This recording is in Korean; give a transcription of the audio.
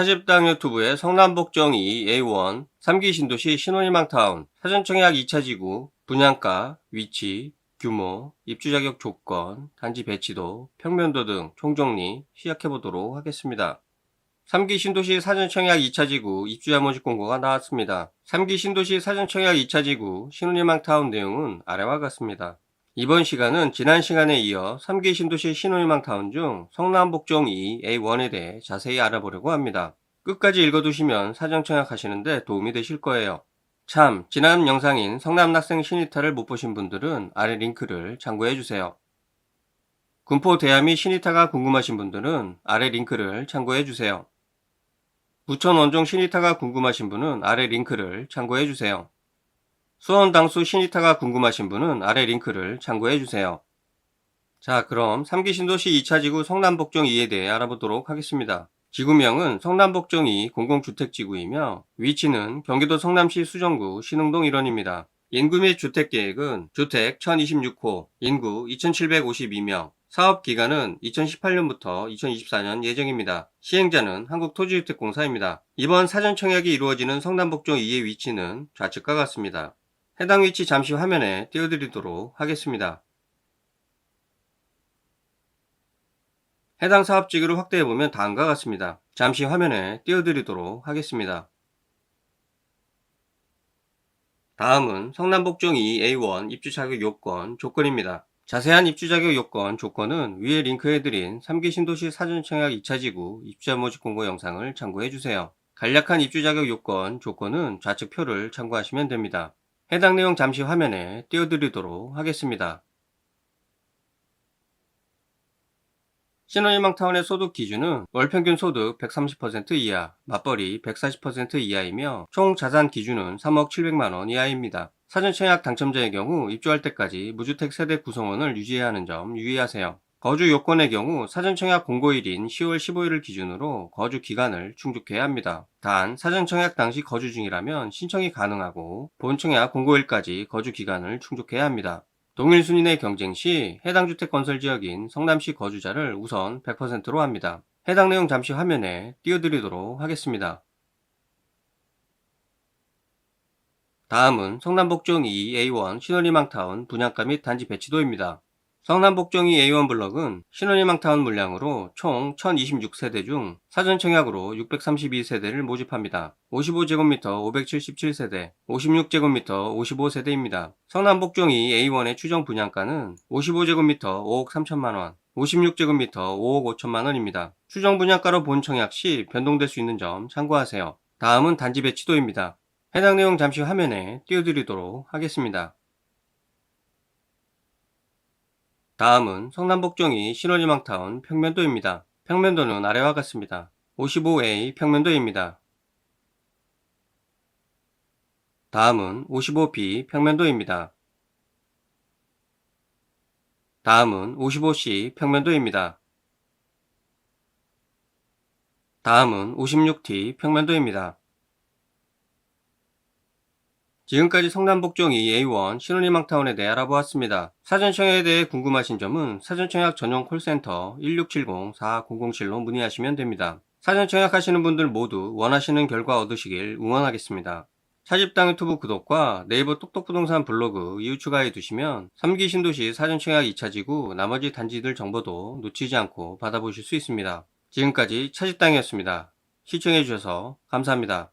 차집당 유튜브의 성남복정 2 A1 3기 신도시 신혼희망타운 사전청약 2차 지구 분양가, 위치, 규모, 입주 자격 조건, 단지 배치도, 평면도 등 총정리 시작해 보도록 하겠습니다. 3기 신도시 사전청약 2차 지구 입주자 모집 공고가 나왔습니다. 3기 신도시 사전청약 2차 지구 신혼희망타운 내용은 아래와 같습니다. 이번 시간은 지난 시간에 이어 3기 신도시 신혼희망 타운 중 성남복정 2 A1에 대해 자세히 알아보려고 합니다. 끝까지 읽어두시면 사전청약 하시는데 도움이 되실 거예요. 참, 지난 영상인 성남낙생 신이타를 못 보신 분들은 아래 링크를 참고해주세요. 군포 대암이 신이타가 궁금하신 분들은 아래 링크를 참고해주세요. 부천 원종 신이타가 궁금하신 분은 아래 링크를 참고해주세요. 수원 당수 신이타가 궁금하신 분은 아래 링크를 참고해 주세요. 자, 그럼 3기 신도시 2차 지구 성남복정 2에 대해 알아보도록 하겠습니다. 지구명은 성남복정 2 공공주택지구이며 위치는 경기도 성남시 수정구 신흥동 일원입니다. 인구 및 주택계획은 주택 1026호, 인구 2752명, 사업 기간은 2018년부터 2024년 예정입니다. 시행자는 한국토지주택공사입니다. 이번 사전청약이 이루어지는 성남복정 2의 위치는 좌측과 같습니다. 해당 위치 잠시 화면에 띄워드리도록 하겠습니다. 해당 사업지구를 확대해보면 다음과 같습니다. 잠시 화면에 띄워드리도록 하겠습니다. 다음은 성남복정 2 A1 입주 자격 요건 조건입니다. 자세한 입주 자격 요건 조건은 위에 링크해드린 3기 신도시 사전청약 2차 지구 입주자 모집 공고 영상을 참고해주세요. 간략한 입주 자격 요건 조건은 좌측 표를 참고하시면 됩니다. 해당 내용 잠시 화면에 띄워드리도록 하겠습니다. 신혼희망타운의 소득 기준은 월평균 소득 130% 이하, 맞벌이 140% 이하이며 총 자산 기준은 3억 700만원 이하입니다. 사전 청약 당첨자의 경우 입주할 때까지 무주택 세대 구성원을 유지해야 하는 점 유의하세요. 거주 요건의 경우 사전청약 공고일인 10월 15일을 기준으로 거주 기간을 충족해야 합니다. 단 사전청약 당시 거주 중이라면 신청이 가능하고 본청약 공고일까지 거주 기간을 충족해야 합니다. 동일 순위내 경쟁 시 해당 주택 건설 지역인 성남시 거주자를 우선 100%로 합니다. 해당 내용 잠시 화면에 띄워드리도록 하겠습니다. 다음은 성남복정 2 A1 신혼희망타운 분양가 및 단지 배치도입니다. 성남복정 2 A1 블럭은 신혼희망타운 물량으로 총 1026세대 중 사전청약으로 632세대를 모집합니다. 55제곱미터 577세대, 56제곱미터 55세대입니다. 성남복정 2 A1의 추정 분양가는 55제곱미터 5억 3천만원, 56제곱미터 5억 5천만원입니다. 추정 분양가로 본 청약 시 변동될 수 있는 점 참고하세요. 다음은 단지 배치도입니다. 해당 내용 잠시 화면에 띄워드리도록 하겠습니다. 다음은 성남복정이 신혼희망타운 평면도입니다. 평면도는 아래와 같습니다. 55A 평면도입니다. 다음은 55B 평면도입니다. 다음은 55C 평면도입니다. 다음은 56T 평면도입니다. 지금까지 성남복정 2 A1 신혼희망타운에 대해 알아보았습니다. 사전청약에 대해 궁금하신 점은 사전청약 전용 콜센터 1670-4007로 문의하시면 됩니다. 사전청약 하시는 분들 모두 원하시는 결과 얻으시길 응원하겠습니다. 차집당 유튜브 구독과 네이버 똑똑부동산 블로그 이후 추가해 두시면 3기 신도시 사전청약 2차 지구 나머지 단지들 정보도 놓치지 않고 받아보실 수 있습니다. 지금까지 차집당이었습니다. 시청해 주셔서 감사합니다.